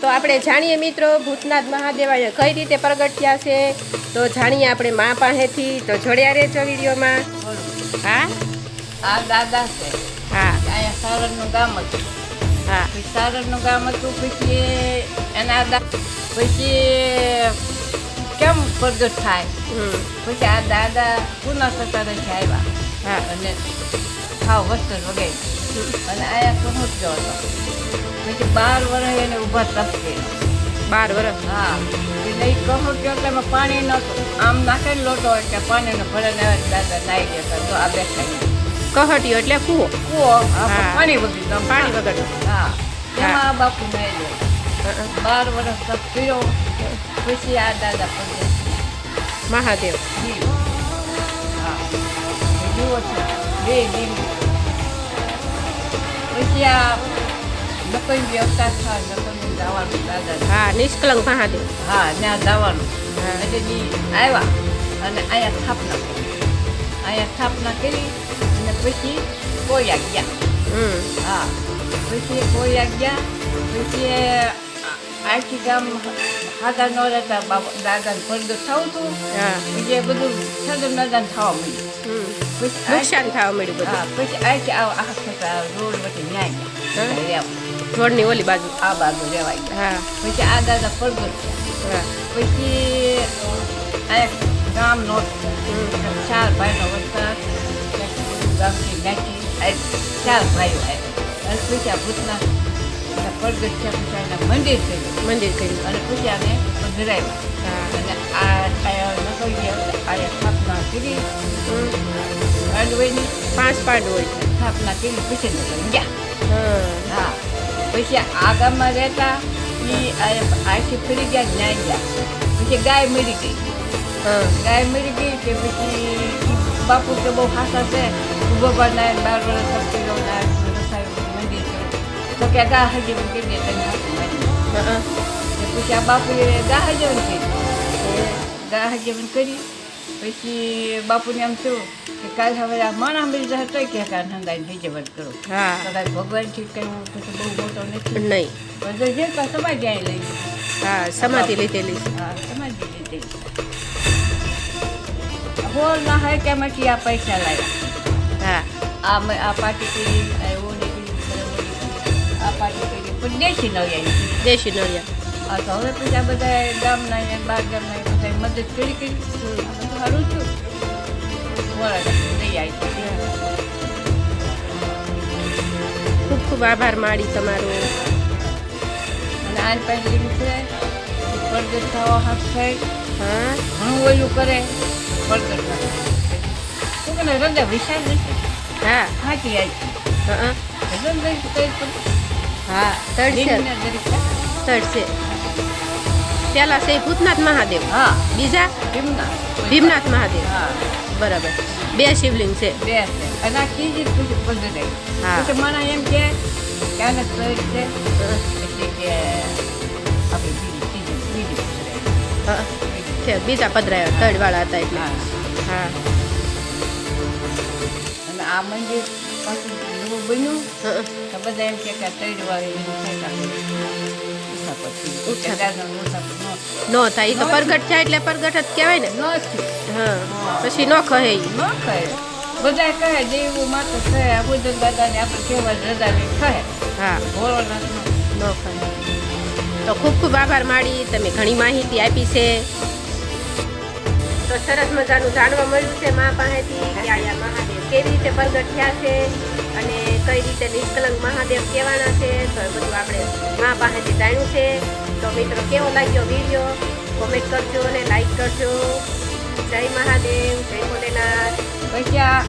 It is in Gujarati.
તો આપણે જાણીએ મિત્રો ભૂતનાથ મહાદેવ અહીંયા કઈ રીતે પ્રગટ થયા છે? તો જાણીએ આપણે મા પાસેથી તો જોડ્યા રહેજો વિડીયોમાં. હા? આ દાદા છે. હા. અહીંયા સારણનું ગામ હતું. હા. સારણનું ગામ હતું પછી એના પછી કેમ પ્રગટ થાય? પછી આ દાદા પુનઃ સતારથી આવ્યા. હા. અને ખાવ વસ્ત્ર વગેરે અને આયા સમુદ્ર હતો. પછી બાર વર્ષ એને ઊભા તપકે બાર વર્ષ હા. એટલે એ કહુટ્યો એટલે એમાં પાણી નહોતું આમ નાખે લોટો એટલે પાણીનો ભરે ને આવે દાદા નાઈ જતા તો આ બેઠા કહટ્યો એટલે કૂવો? કૂવો પાણી વગર પાણી વગર. હા. એમાં બાપુ હં. બાર વર્ષ તપ કર્યો પછી આ દાદા પગે મહાદેવ. જુઓ છે. બે દિન પછી આ નકઈ વ્યવસ્થા થાય નકઈ જવાનું દાદા. હા નિષ્કલંક મહાદેવ. હા ત્યાં જવાનું. એટલે ઈ આવ્યા અને અહીંયા સ્થાપના કરી. અહીંયા સ્થાપના કરી અને પછી કોઈ ગયા. હા પછી કોયા ગયા પછી આખી ગામ હાથા ન રહેતા દાદાને પડદો થવું હતું પછી બધું છંદ મેદાન થવા મળ્યું નુકસાન થવા મળ્યું બધું. પછી આખી આખા રોડ ન્યાય રોડની ઓલી બાજુ. આ બાજુ રહેવાય હા. પછી આ દાદા પડદો હા. પછી આ ગામ હમ. ચાર ભાઈનો વરસાદ ગામથી નાખી ચાર ભાઈઓ આવ્યા. પછી આ ભૂતના પડગટ છે મંદિર થયું મંદિર થયું અને પછી આને પધરાવ્યા અને આ આ સ્થાપના કરી. અડવાઈની પાંચ પાંડ હોય. સ્થાપના કરી પછી ગયા. હા. પછી આ ગામમાં રહેતા એ આખી ફરી ગયા ન્યાય ગયા. પછી ગાય મરી ગઈ. હા. ગાય મરી ગઈ કે પછી બાપુ તો બહુ ખાસા છે. ઊભો બનાય બાર વર્ષ તો કે હજી દે તને હાથું મારી હા. ને પછી આ બાપુએ ગા હજવન કરી ગા હજવન કરી પછી બાપુને એમ થયું કે કાલ હવે આ માણા જશે તોય કે કાન હંગાઈ હજવન કરો. હા. કદાચ ભગવાન ઠીક કરવું પછી બહુ મોટો નથી. નહીં. બધો જે કાં સમાજ જાય લઈ. હા સમાધિ લીધેલી હા સમાધિ લીધેલી હોલ ના હોય કે એમાંથી આ પૈસા લાવ્યા હા. આ આ પાર્ટી પણ દેશી નળિયા દેશી નળિયા. આ તો હવે પછી આ બધા ગામના ને બાર ગામના બધા મદદ કરી કરી સારું છું લઈ આવી ખૂબ ખૂબ આભાર માડી તમારો. અને આજ પાસે છે. પડગટ થવા હાથ થાય. હા. ઘણું ઓલું કરે. પડદર થાય. શું કે હૃદય વિશાળ હા. હાચી આવી હા હૃદય હા તળશે તળશે પેલા છે ભૂતનાથ મહાદેવ. હા. બીજા? ભીમનાથ. ભીમનાથ મહાદેવ. હા. બરાબર. બે શિવલિંગ છે. બે છે. અને આ ત્રીજી જ હા. મને એમ કે કે આને છે. કે બીજી પધરાયા તળવાળા હતા એટલે. હા. હા. અને આ મંદિર નવું બન્યું? તો બધા એમ કે કે તૈડ વાળી. દાદાનું ન થાય તો પરગટ થાય એટલે પરગટ જ કહેવાય ને. હા પછી નો કહે ન કહે બધા કહે દેવું માથું કહે આ બુદ્ધ દાદાને આપણે કહેવા રદાવી કહે હા. નો કહે તો ખૂબ ખૂબ આભાર માડી તમે ઘણી માહિતી આપી છે. તો સરસ મજાનું જાણવા મળ્યું છે મા પાસેથી. કે આયા મહાદેવ કેવી રીતે પ્રગટ થયા છે અને કઈ રીતે નિષ્કલંક મહાદેવ કહેવાના છે, તો એ બધું આપણે મા પાસેથી જાણ્યું છે. તો મિત્રો, કેવો લાગ્યો વીડિયો? કોમેન્ટ કરજો અને લાઈક કરજો. જય મહાદેવ, જય ભોલેનાથ. આ